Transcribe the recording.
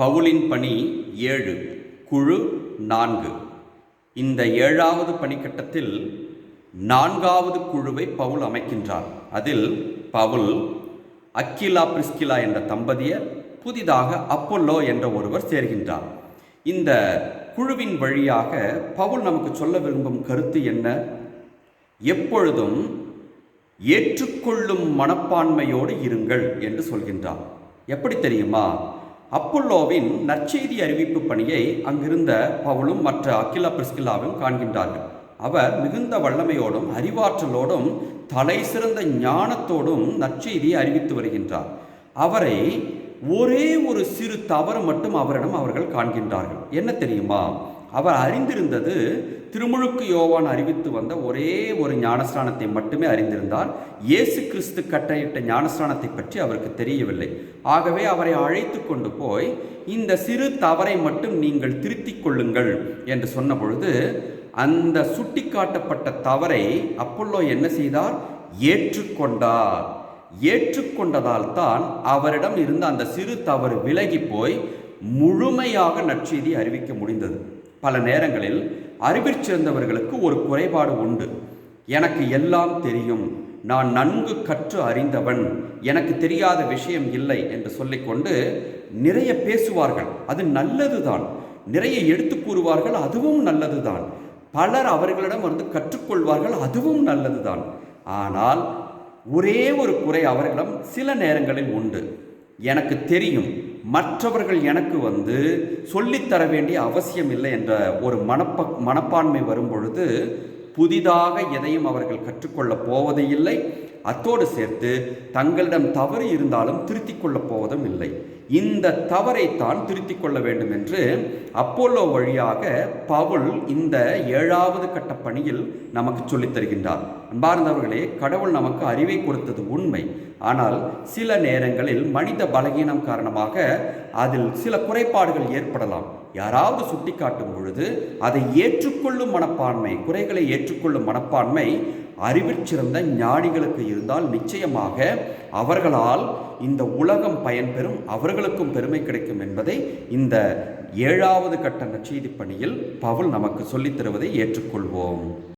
பவுலின் பணி ஏழு குழு நான்கு. இந்த ஏழாவது பணிக்கட்டத்தில் நான்காவது குழுவை பவுல் அமைக்கின்றார். அதில் பவுல் அக்கிலா பிரிஸ்கிலா என்ற தம்பதியர் புதிதாக அப்போல்லோ என்ற ஒருவர் சேர்கின்றார். இந்த குழுவின் வழியாக பவுல் நமக்கு சொல்ல விரும்பும் கருத்து என்ன? எப்பொழுதும் ஏற்றுக்கொள்ளும் மனப்பான்மையோடு இருங்கள் என்று சொல்கின்றார். எப்படி தெரியுமா? அப்பல்லோவின் நற்செய்தி அறிவிப்பு பணியை அங்கிருந்த பவுலும் மற்ற அகிலா பிரிஸ்கில்லாவும் காண்கின்றார்கள். அவர் மிகுந்த வல்லமையோடும் அறிவாற்றலோடும் தலை சிறந்த ஞானத்தோடும் நற்செய்தியை அறிவித்து வருகின்றார். அவரை ஒரே ஒரு சிறு தவறு மட்டும் அவரிடம் அவர்கள் காண்கின்றார்கள். என்ன தெரியுமா? அவர் அறிந்திருந்தது திருமுழுக்கு யோவான் அறிவித்து வந்த ஒரே ஒரு ஞானஸ்தானத்தை மட்டுமே அறிந்திருந்தார். இயேசு கிறிஸ்து கட்டையிட்ட ஞானஸ்தானத்தை பற்றி அவருக்கு தெரியவில்லை. ஆகவே அவரை அழைத்து கொண்டு போய் இந்த சிறு தவறை மட்டும் நீங்கள் திருத்திக் கொள்ளுங்கள் என்று சொன்ன பொழுது அந்த சுட்டிக்காட்டப்பட்ட தவறை அப்பல்லோ என்ன செய்தார்? ஏற்றுக்கொண்டார். ஏற்றுக்கொண்டதால் தான் அவரிடம் இருந்த அந்த சிறு தவறு விலகி போய் முழுமையாக நற்செய்தி அறிவிக்க முடிந்தது. பல நேரங்களில் அறிவிற் சிறந்தவர்களுக்கு ஒரு குறைபாடு உண்டு. எனக்கு எல்லாம் தெரியும். நான் நன்கு கற்று அறிந்தவன். எனக்கு தெரியாத விஷயம் இல்லை என்று சொல்லிக்கொண்டு நிறைய பேசுவார்கள். அது நல்லதுதான். நிறைய எடுத்து கூறுவார்கள் அதுவும் நல்லதுதான். பலர் அவர்களிடம் வந்து கற்றுக்கொள்வார்கள் அதுவும் நல்லதுதான். ஆனால் ஒரே ஒரு குறை அவர்களிடம் சில நேரங்களில் உண்டு. எனக்கு தெரியும். மற்றவர்கள் எனக்கு வந்து சொல்லித்தர வேண்டிய அவசியம் இல்லை என்ற ஒரு மனப்ப மனப்பான்மை வரும் பொழுது புதிதாக எதையும் அவர்கள் கற்றுக்கொள்ளப் போவதும் இல்லை அத்தோடு சேர்த்து தங்களிடம் தவறு இருந்தாலும் திருத்திக் கொள்ளப் போவதும் இல்லை. இந்த தவறைத்தான் திருத்திக் கொள்ள வேண்டும் என்று அப்போலோ வழியாக பவுல் இந்த ஏழாவது கட்ட பணியில் நமக்கு சொல்லித் தருகின்றார். அன்பார்ந்தவர்களே கடவுள் நமக்கு அறிவை கொடுத்தது உண்மை. ஆனால் சில நேரங்களில் மனித பலகீனம் காரணமாக அதில் சில குறைபாடுகள் ஏற்படலாம். யாராவது சுட்டிக்காட்டும் பொழுது அதை ஏற்றுக்கொள்ளும் மனப்பான்மை குறைகளை ஏற்றுக்கொள்ளும் மனப்பான்மை அறிவிற்சிறந்த ஞானிகளுக்கு இருந்தால் நிச்சயமாக அவர்களால் இந்த உலகம் பயன்பெறும் அவர்களுக்கும் பெருமை கிடைக்கும் என்பதை இந்த ஏழாவது கட்ட நச்செய்தி பணியில் பவுல் நமக்கு சொல்லித் தருவதை ஏற்றுக்கொள்வோம்.